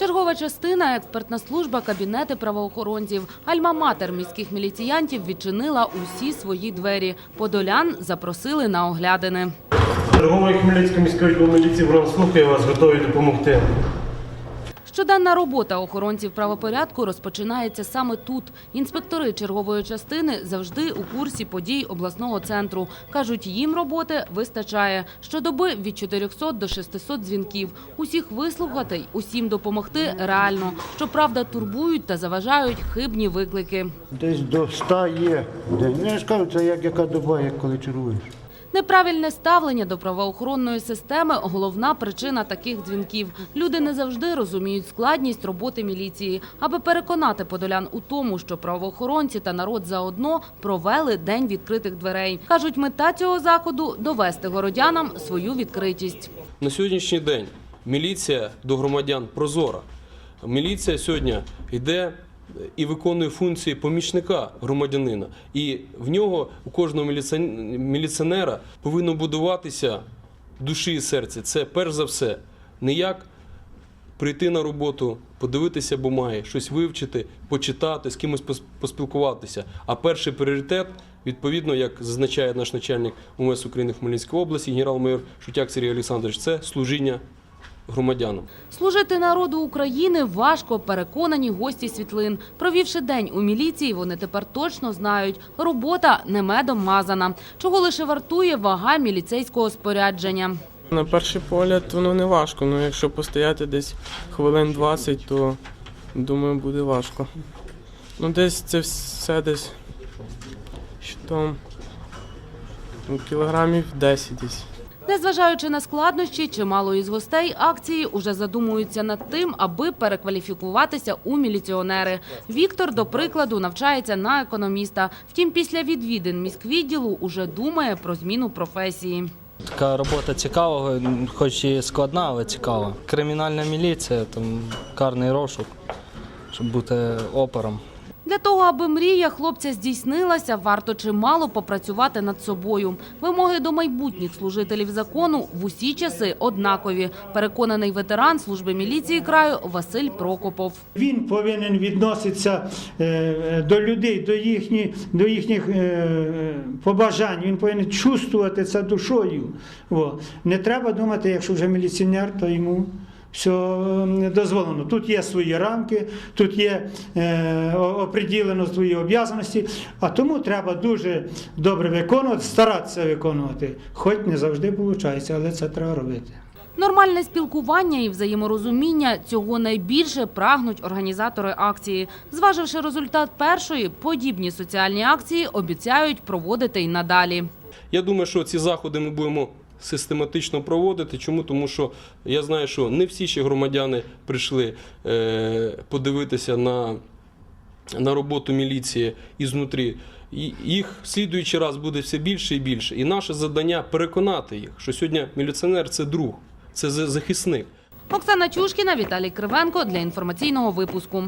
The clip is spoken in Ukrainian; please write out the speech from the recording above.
Чергова частина, експертна служба, кабінети правоохоронців. Альма-матер міських міліціянтів відчинила усі свої двері. Подолян запросили на оглядини. Чергової Хмельницької міської міліції ворон слухає вас, готові допомогти. Щоденна робота охоронців правопорядку розпочинається саме тут. Інспектори чергової частини завжди у курсі подій обласного центру. Кажуть, їм роботи вистачає. Щодоби від 400 до 600 дзвінків. Усіх вислухати й усім допомогти реально. Щоправда, турбують та заважають хибні виклики. Десь до 100 є. Ну, я ж це як яка доба, як коли чергуєш. Неправильне ставлення до правоохоронної системи – головна причина таких дзвінків. Люди не завжди розуміють складність роботи міліції. Аби переконати подолян у тому, що правоохоронці та народ заодно провели день відкритих дверей. Кажуть, мета цього заходу – довести городянам свою відкритість. На сьогоднішній день міліція до громадян прозора. Міліція сьогодні йде і виконує функції помічника громадянина. І в нього у кожного міліціонера повинно будуватися душі і серця. Це перш за все не як прийти на роботу, подивитися бумаги, щось вивчити, почитати, з кимось поспілкуватися. А перший пріоритет, відповідно, як зазначає наш начальник УМС України в Хмельницькій області, генерал-майор Шутяк Сергій Олександрович, це служіння громадянам. Служити народу України важко, переконані гості світлин. Провівши день у міліції, вони тепер точно знають – робота не медом мазана. Чого лише вартує вага міліцейського спорядження. На перший погляд воно не важко, але якщо постояти десь хвилин 20, то думаю буде важко. Ну десь це все десь що там ну, кілограмів 10 десь. Незважаючи на складнощі, чимало із гостей акції уже задумуються над тим, аби перекваліфікуватися у міліціонери. Віктор, до прикладу, навчається на економіста. Втім, після відвідин міськвідділу уже думає про зміну професії. Така робота цікава, хоч і складна, але цікава. Кримінальна міліція, там карний розшук, щоб бути опером. Для того, аби мрія хлопця здійснилася, варто чимало попрацювати над собою. Вимоги до майбутніх служителів закону в усі часи однакові. Переконаний ветеран служби міліції краю Василь Прокопов. Він повинен відноситися е, до людей, до їхніх, до їхніх е, побажань. Він повинен чувствувати це душою. Не треба думати, якщо вже міліціонер, то йому. Все дозволено. Тут є свої рамки, тут є е, оприділено свої обов'язаності, а тому треба дуже добре виконувати, старатися виконувати. Хоч не завжди виходить, але це треба робити. Нормальне спілкування і взаєморозуміння – цього найбільше прагнуть організатори акції. Зваживши результат першої, подібні соціальні акції обіцяють проводити й надалі. Я думаю, що ці заходи ми будемо систематично проводити. Чому? Тому що я знаю, що не всі ще громадяни прийшли е, подивитися на, на роботу міліції ізнутрі. І їх слідуючий раз буде все більше і більше. І наше завдання переконати їх, що сьогодні міліціонер це друг, це за- захисник. Оксана Чушкіна, Віталій Кривенко для інформаційного випуску.